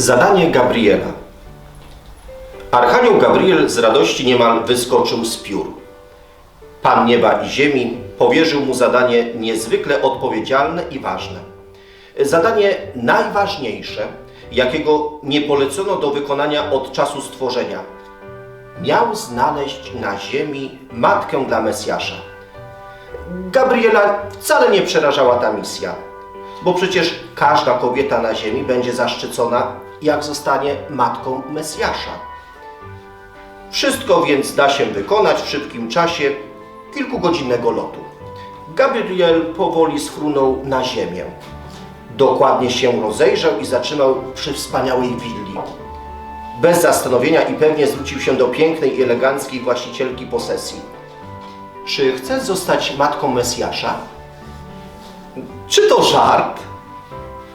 Zadanie Gabriela. Archanioł Gabriel z radości niemal wyskoczył z piór. Pan nieba i ziemi powierzył mu zadanie niezwykle odpowiedzialne i ważne. Zadanie najważniejsze, jakiego nie polecono do wykonania od czasu stworzenia. Miał znaleźć na ziemi matkę dla Mesjasza. Gabriela wcale nie przerażała ta misja, bo przecież każda kobieta na ziemi będzie zaszczycona, jak zostanie matką Mesjasza. Wszystko więc da się wykonać w szybkim czasie kilkugodzinnego lotu. Gabriel powoli sfrunął na ziemię. Dokładnie się rozejrzał i zatrzymał przy wspaniałej willi. Bez zastanowienia i pewnie zwrócił się do pięknej i eleganckiej właścicielki posesji. Czy chcesz zostać matką Mesjasza? Czy to żart?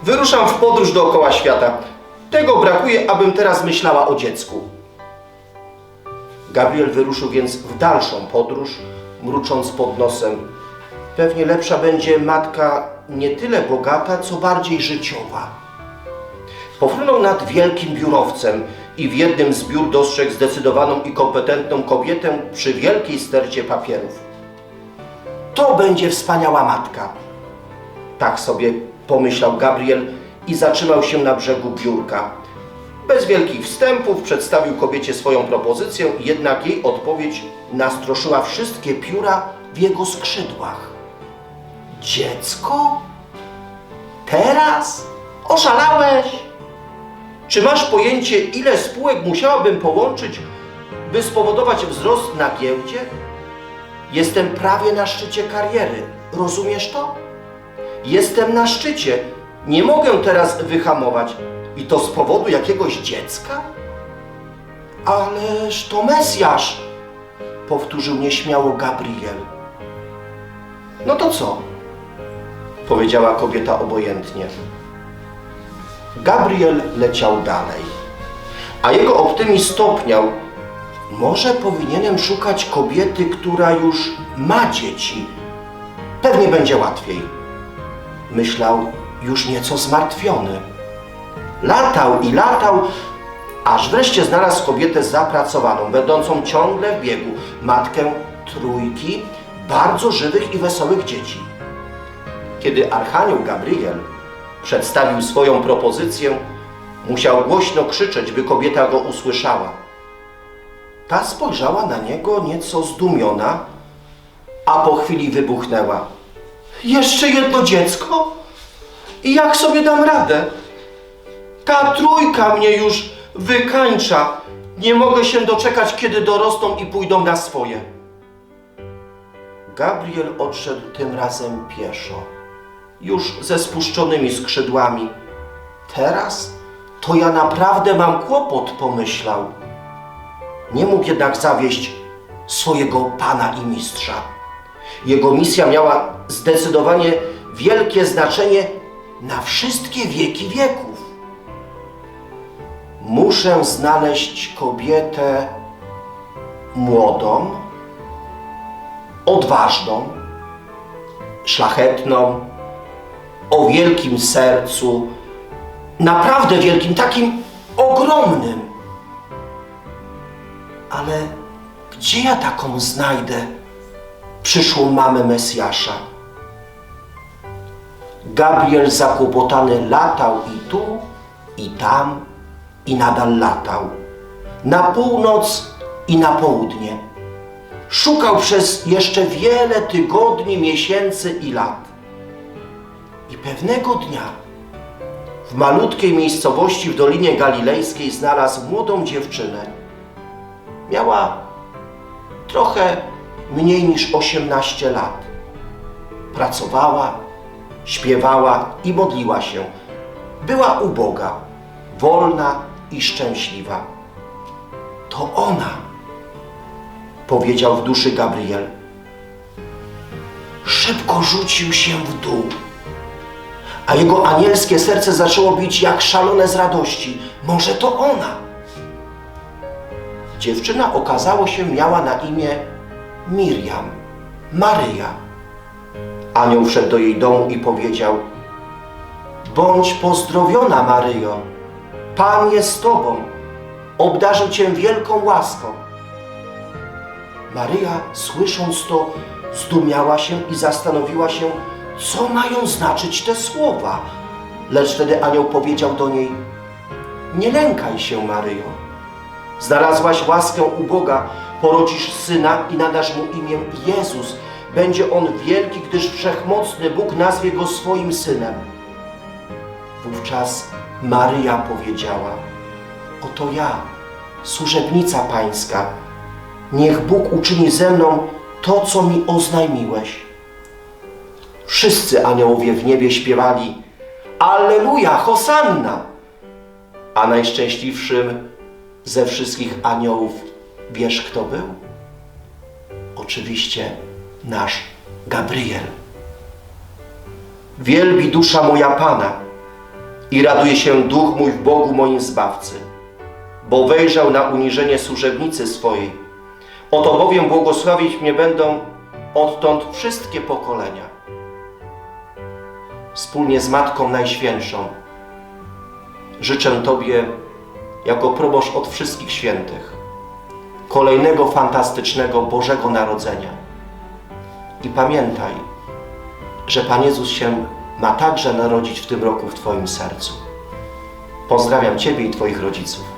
Wyruszam w podróż dookoła świata. Tego brakuje, abym teraz myślała o dziecku. Gabriel wyruszył więc w dalszą podróż, mrucząc pod nosem. Pewnie lepsza będzie matka nie tyle bogata, co bardziej życiowa. Pofrunął nad wielkim biurowcem i w jednym z biur dostrzegł zdecydowaną i kompetentną kobietę przy wielkiej stercie papierów. To będzie wspaniała matka. Tak sobie pomyślał Gabriel i zatrzymał się na brzegu biurka. Bez wielkich wstępów przedstawił kobiecie swoją propozycję, jednak jej odpowiedź nastroszyła wszystkie pióra w jego skrzydłach. Dziecko? Teraz? Oszalałeś? Czy masz pojęcie, ile spółek musiałabym połączyć, by spowodować wzrost na giełdzie? Jestem prawie na szczycie kariery. Rozumiesz to? Jestem na szczycie. Nie mogę teraz wyhamować. I to z powodu jakiegoś dziecka? Ależ to Mesjasz! Powtórzył nieśmiało Gabriel. No to co? Powiedziała kobieta obojętnie. Gabriel leciał dalej, a jego optymizm stopniał. Może powinienem szukać kobiety, która już ma dzieci. Pewnie będzie łatwiej. Myślał już nieco zmartwiony. Latał i latał, aż wreszcie znalazł kobietę zapracowaną, będącą ciągle w biegu, matkę trójki bardzo żywych i wesołych dzieci. Kiedy Archanioł Gabriel przedstawił swoją propozycję, musiał głośno krzyczeć, by kobieta go usłyszała. Ta spojrzała na niego nieco zdumiona, a po chwili wybuchnęła. Jeszcze jedno dziecko? I jak sobie dam radę? Ta trójka mnie już wykańcza. Nie mogę się doczekać, kiedy dorosną i pójdą na swoje. Gabriel odszedł tym razem pieszo, już ze spuszczonymi skrzydłami. Teraz to ja naprawdę mam kłopot, pomyślał. Nie mógł jednak zawieść swojego pana i mistrza. Jego misja miała zdecydowanie wielkie znaczenie na wszystkie wieki wieków. Muszę znaleźć kobietę młodą, odważną, szlachetną, o wielkim sercu, naprawdę wielkim, takim ogromnym. Ale gdzie ja taką znajdę, przyszłą mamę Mesjasza? Gabriel zakłopotany latał i tu, i tam, i nadal latał. Na północ i na południe. Szukał przez jeszcze wiele tygodni, miesięcy i lat. I pewnego dnia w malutkiej miejscowości w Dolinie Galilejskiej znalazł młodą dziewczynę. Miała trochę mniej niż 18 lat. Pracowała, śpiewała i modliła się. Była uboga, wolna i szczęśliwa. To ona, powiedział w duszy Gabriel. Szybko rzucił się w dół, a jego anielskie serce zaczęło bić jak szalone z radości. Może to ona? Dziewczyna okazało się miała na imię Miriam, Maryja. Anioł wszedł do jej domu i powiedział: Bądź pozdrowiona, Maryjo. Pan jest z Tobą, obdarzył Cię wielką łaską. Maryja, słysząc to, zdumiała się i zastanowiła się, co mają znaczyć te słowa. Lecz wtedy anioł powiedział do niej, nie lękaj się, Maryjo. Znalazłaś łaskę u Boga, porodzisz syna i nadasz mu imię Jezus. Będzie on wielki, gdyż wszechmocny Bóg nazwie go swoim synem. Wówczas Maryja powiedziała: Oto ja, służebnica Pańska. Niech Bóg uczyni ze mną to, co mi oznajmiłeś. Wszyscy aniołowie w niebie śpiewali: Alleluja, Hosanna! A najszczęśliwszym ze wszystkich aniołów wiesz, kto był? Oczywiście nasz Gabriel. Wielbi dusza moja Pana i raduje się duch mój w Bogu moim Zbawcy, bo wejrzał na uniżenie służebnicy swojej. Oto bowiem błogosławić mnie będą odtąd wszystkie pokolenia. Wspólnie z Matką Najświętszą życzę Tobie, jako proboszcz od wszystkich świętych, kolejnego fantastycznego Bożego Narodzenia. I pamiętaj, że Pan Jezus się ma także narodzić w tym roku w Twoim sercu. Pozdrawiam Ciebie i Twoich rodziców.